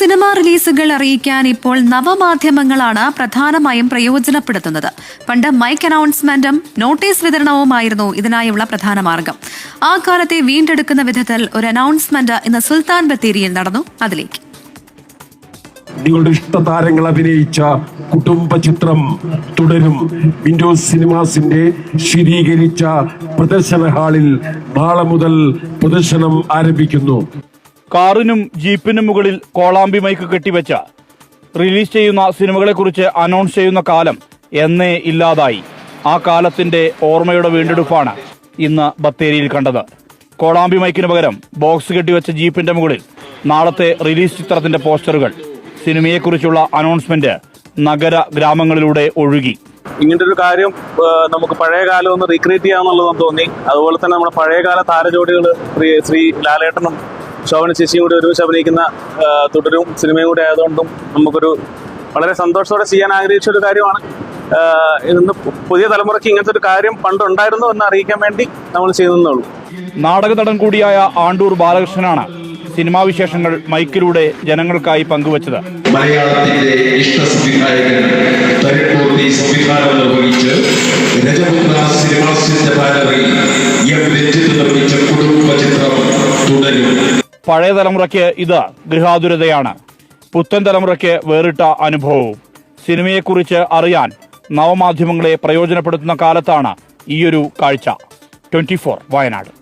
Cinema റിലീസുകൾ അറിയിക്കാൻ ഇപ്പോൾ നവമാധ്യമങ്ങളാണ് പ്രധാനമായും പ്രയോജനപ്പെടുത്തുന്നത്. പണ്ട് മൈക്ക് അനൗൺസ്മെന്റും നോട്ടീസ് വിതരണവുമായിരുന്നു ഇതിനായുള്ള പ്രധാന മാർഗം. ആ കാലത്തെ വീണ്ടെടുക്കുന്ന വിധത്തിൽ ഒരു അനൗൺസ്മെന്റ് ഇന്ന് സുൽത്താൻ ബത്തേരിയിൽ നടന്നു. അതിലേക്ക്. നിങ്ങളുടെ ഇഷ്ട താരങ്ങൾ അഭിനയിച്ച കുടുംബ ചിത്രം തുടരും. വിൻഡോസ് സിനിമാസിന്റെ ശീരീകരിച്ച പ്രദർശന ഹാളിൽ നാളെ മുതൽ പ്രദർശനം ആരംഭിക്കുന്നു. കാറിനും ജീപ്പിനും മുകളിൽ കോളാമ്പി മൈക്ക് കെട്ടിവെച്ച റിലീസ് ചെയ്യുന്ന സിനിമകളെക്കുറിച്ച് അനൗൺസ് ചെയ്യുന്ന കാലം എന്നേ ഇല്ലാതായി. ആ കാലത്തിന്റെ ഓർമ്മയുടെ വീണ്ടെടുപ്പാണ് ഇന്ന് ബത്തേരിയിൽ കണ്ടത്. കോളാമ്പി മൈക്കിന് പകരം ബോക്സ് കെട്ടിവെച്ച ജീപ്പിന്റെ മുകളിൽ നാളത്തെ റിലീസ് ചിത്രത്തിന്റെ പോസ്റ്ററുകൾ. സിനിമയെക്കുറിച്ചുള്ള അനൗൺസ്മെന്റ് നഗര ഗ്രാമങ്ങളിലൂടെ ഒഴുകി. ഇങ്ങനത്തെ ഒരു കാര്യം നമുക്ക് പഴയ കാലം ഒന്ന് റീക്രിയേറ്റ് ചെയ്യാന്നുള്ളതെന്ന് തോന്നി. അതുപോലെ തന്നെ നമ്മുടെ പഴയകാല താരജോഡികൾ ശ്രീ ലാലേട്ടനും ശോഭന ചേച്ചിയും കൂടി ഒരുമിച്ച് അഭിനയിക്കുന്ന തുടരും സിനിമയും കൂടി ആയതുകൊണ്ടും നമുക്കൊരു വളരെ സന്തോഷത്തോടെ ചെയ്യാൻ ആഗ്രഹിച്ച ഒരു കാര്യമാണ്. ഇന്ന് പുതിയ തലമുറയ്ക്ക് ഇങ്ങനത്തെ ഒരു കാര്യം പണ്ടുണ്ടായിരുന്നു എന്ന് അറിയിക്കാൻ വേണ്ടി നമ്മൾ ചെയ്യുന്നുള്ളൂ നാടക നടൻ കൂടിയായ ആണ്ടൂർ ബാലകൃഷ്ണനാണ് സിനിമാ വിശേഷങ്ങൾ മൈക്കിലൂടെ ജനങ്ങൾക്കായി പങ്കുവച്ചത്. മലയാളത്തിന്റെ ഇഷ്ട സംവിധായകൻ തരിപ്പൂർത്തി സംവിധാനം നിർവഹിച്ച് രജപുത്ര സിനിമാസിന്റെ പഴയ തലമുറയ്ക്ക് ഇത് ഗൃഹാതുരതയാണ്. പുത്തൻ തലമുറയ്ക്ക് വേറിട്ട അനുഭവവും. സിനിമയെക്കുറിച്ച് അറിയാൻ നവമാധ്യമങ്ങളെ പ്രയോജനപ്പെടുത്തുന്ന കാലത്താണ് ഈയൊരു കാഴ്ച. ട്വന്റി വയനാട്.